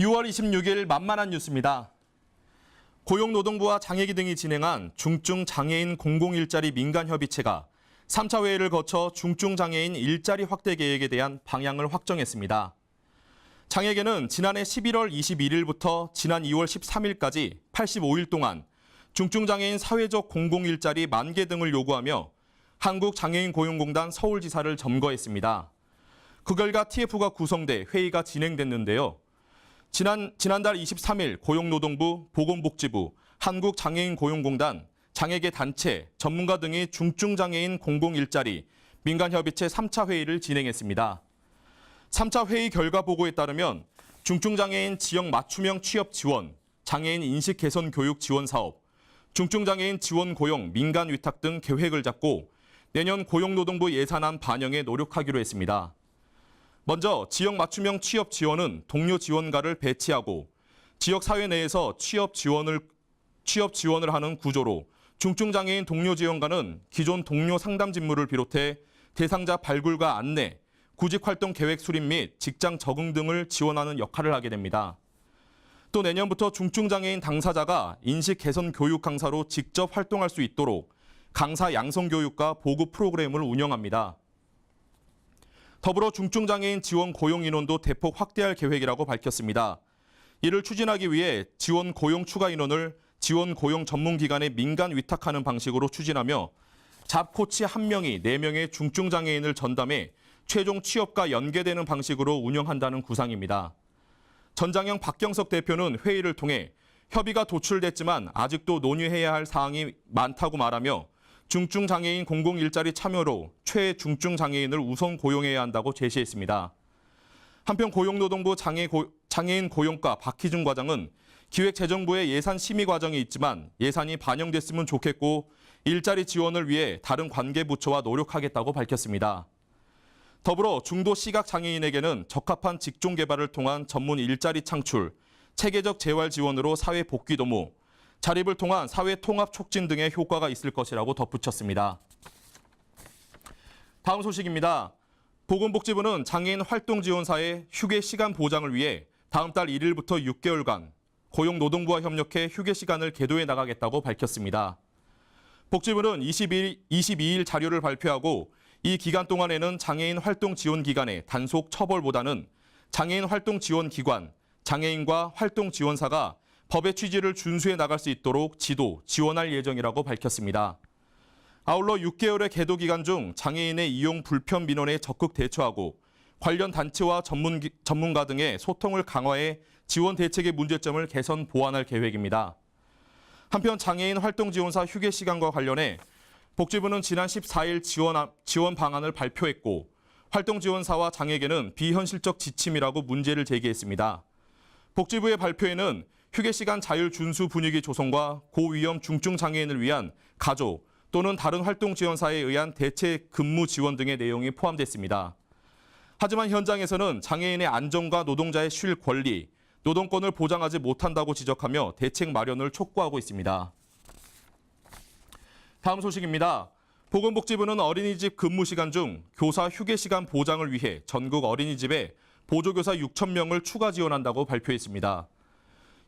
6월 26일 만만한 뉴스입니다. 고용노동부와 장애기 등이 진행한 중증 장애인 공공일자리 민간협의체가 3차 회의를 거쳐 중증 장애인 일자리 확대 계획에 대한 방향을 확정했습니다. 장애계는 지난해 11월 21일부터 지난 2월 13일까지 85일 동안 중증 장애인 사회적 공공일자리 만개 등을 요구하며 한국장애인 고용공단 서울지사를 점거했습니다. 그 결과 TF가 구성돼 회의가 진행됐는데요. 지난, 지난달 23일 고용노동부, 보건복지부, 한국장애인 고용공단, 장애계 단체, 전문가 등이 중증장애인 공공일자리 민간협의체 3차 회의를 진행했습니다. 3차 회의 결과 보고에 따르면 중증장애인 지역 맞춤형 취업 지원, 장애인 인식 개선 교육 지원 사업, 중증장애인 지원 고용 민간 위탁 등 계획을 잡고 내년 고용노동부 예산안 반영에 노력하기로 했습니다. 먼저 지역 맞춤형 취업 지원은 동료 지원가를 배치하고 지역 사회 내에서 취업 지원을 취업 지원을 하는 구조로 중증 장애인 동료 지원가는 기존 동료 상담 직무를 비롯해 대상자 발굴과 안내, 구직 활동 계획 수립 및 직장 적응 등을 지원하는 역할을 하게 됩니다. 또 내년부터 중증 장애인 당사자가 인식 개선 교육 강사로 직접 활동할 수 있도록 강사 양성 교육과 보급 프로그램을 운영합니다. 더불어 중증장애인 지원 고용 인원도 대폭 확대할 계획이라고 밝혔습니다. 이를 추진하기 위해 지원 고용 추가 인원을 지원 고용 전문기관에 민간 위탁하는 방식으로 추진하며 잡코치 1명이 4명의 중증장애인을 전담해 최종 취업과 연계되는 방식으로 운영한다는 구상입니다. 전장형 박경석 대표는 회의를 통해 협의가 도출됐지만 아직도 논의해야 할 사항이 많다고 말하며 중증 장애인 공공 일자리 참여로 최중증 장애인을 우선 고용해야 한다고 제시했습니다. 한편 고용노동부 장애 고, 장애인 고용과 박희준 과장은 기획재정부의 예산 심의 과정이 있지만 예산이 반영됐으면 좋겠고 일자리 지원을 위해 다른 관계 부처와 노력하겠다고 밝혔습니다. 더불어 중도 시각 장애인에게는 적합한 직종 개발을 통한 전문 일자리 창출, 체계적 재활 지원으로 사회 복귀 도모, 자립을 통한 사회 통합 촉진 등의 효과가 있을 것이라고 덧붙였습니다. 다음 소식입니다. 보건복지부는 장애인 활동 지원사의 휴게 시간 보장을 위해 다음 달 1일부터 6개월간 고용노동부와 협력해 휴게 시간을 계도해 나가겠다고 밝혔습니다. 복지부는 22일, 22일 자료를 발표하고 이 기간 동안에는 장애인 활동 지원 기관의 단속 처벌보다는 장애인 활동 지원 기관, 장애인과 활동 지원사가 법의 취지를 준수해 나갈 수 있도록 지도, 지원할 예정이라고 밝혔습니다. 아울러 6개월의 계도 기간 중 장애인의 이용 불편 민원에 적극 대처하고 관련 단체와 전문, 전문가 등의 소통을 강화해 지원 대책의 문제점을 개선 보완할 계획입니다. 한편 장애인 활동 지원사 휴게 시간과 관련해 복지부는 지난 14일 지원, 지원 방안을 발표했고 활동 지원사와 장애계는 비현실적 지침이라고 문제를 제기했습니다. 복지부의 발표에는 휴게 시간 자율 준수 분위기 조성과 고위험 중증 장애인을 위한 가족 또는 다른 활동 지원사에 의한 대체 근무 지원 등의 내용이 포함됐습니다. 하지만 현장에서는 장애인의 안전과 노동자의 쉴 권리, 노동권을 보장하지 못한다고 지적하며 대책 마련을 촉구하고 있습니다. 다음 소식입니다. 보건복지부는 어린이집 근무 시간 중 교사 휴게 시간 보장을 위해 전국 어린이집에 보조교사 6천 명을 추가 지원한다고 발표했습니다.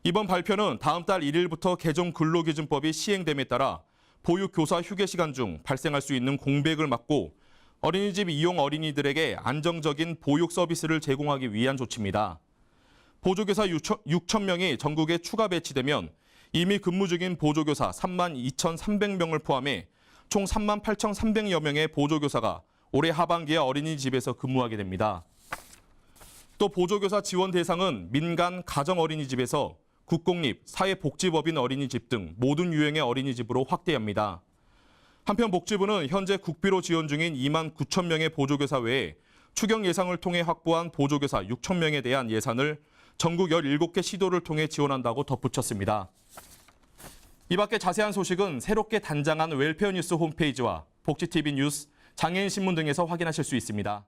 이번 발표는 다음 달 1일부터 개정 근로기준법이 시행됨에 따라 보육 교사 휴게 시간 중 발생할 수 있는 공백을 막고 어린이집 이용 어린이들에게 안정적인 보육 서비스를 제공하기 위한 조치입니다. 보조교사 6천 명이 전국에 추가 배치되면 이미 근무 중인 보조교사 3만 2,300명을 포함해 총 3만 8,300여 명의 보조교사가 올해 하반기에 어린이집에서 근무하게 됩니다. 또 보조교사 지원 대상은 민간 가정 어린이집에서 국공립, 사회복지법인 어린이집 등 모든 유형의 어린이집으로 확대합니다. 한편 복지부는 현재 국비로 지원 중인 2만 9천 명의 보조교사 외에 추경 예상을 통해 확보한 보조교사 6천 명에 대한 예산을 전국 17개 시도를 통해 지원한다고 덧붙였습니다. 이 밖에 자세한 소식은 새롭게 단장한 웰페어 뉴스 홈페이지와 복지TV 뉴스, 장애인 신문 등에서 확인하실 수 있습니다.